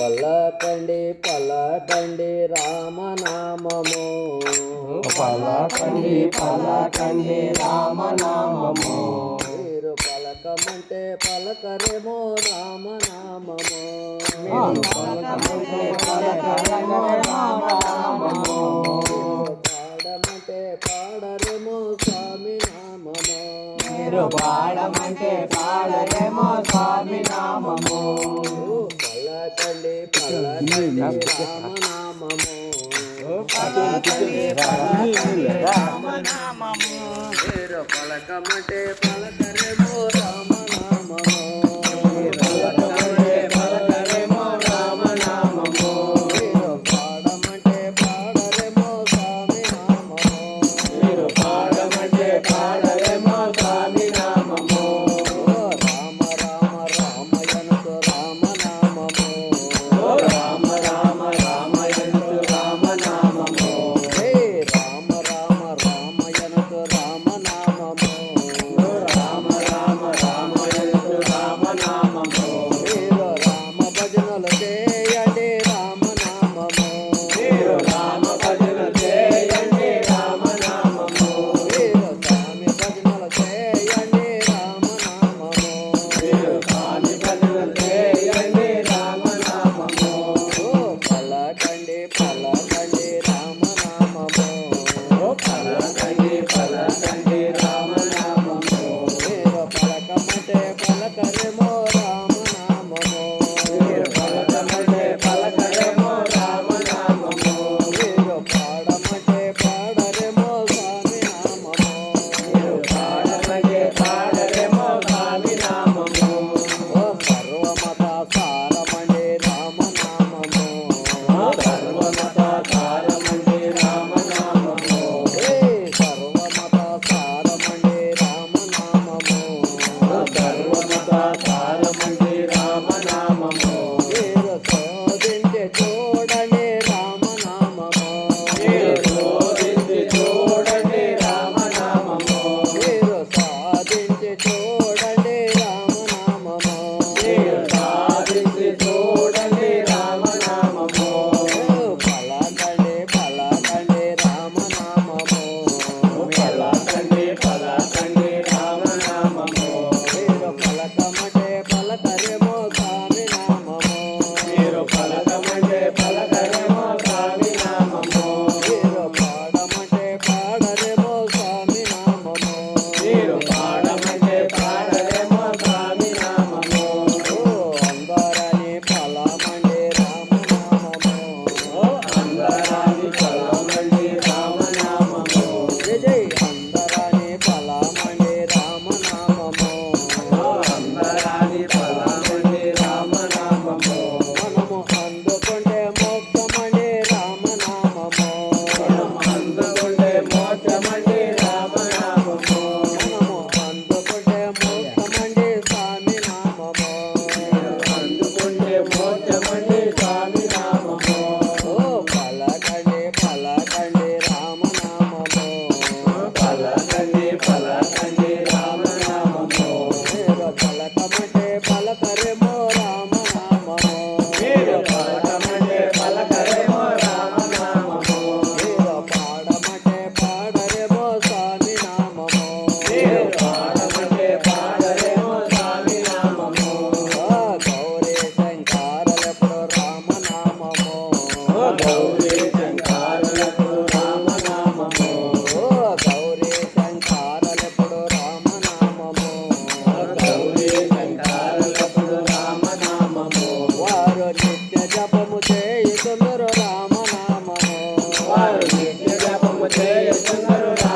పల్లకండి పల్లకండి రామనామము. పల్లకండి పల్లకండి రామనామము. మీరు పలకమంటే పలకరేమో రామనామము. మీరు పలకమంటే పలకరేమో రామనామము. పాడమంటే పాడరేమో స్వామి నామము మీరు పాడమంటే పాడలేమో స్వామి నామము. పల్లతండి పల్లనామము రామనామము మీరు పలకమంటే పలకరేమో भरोसा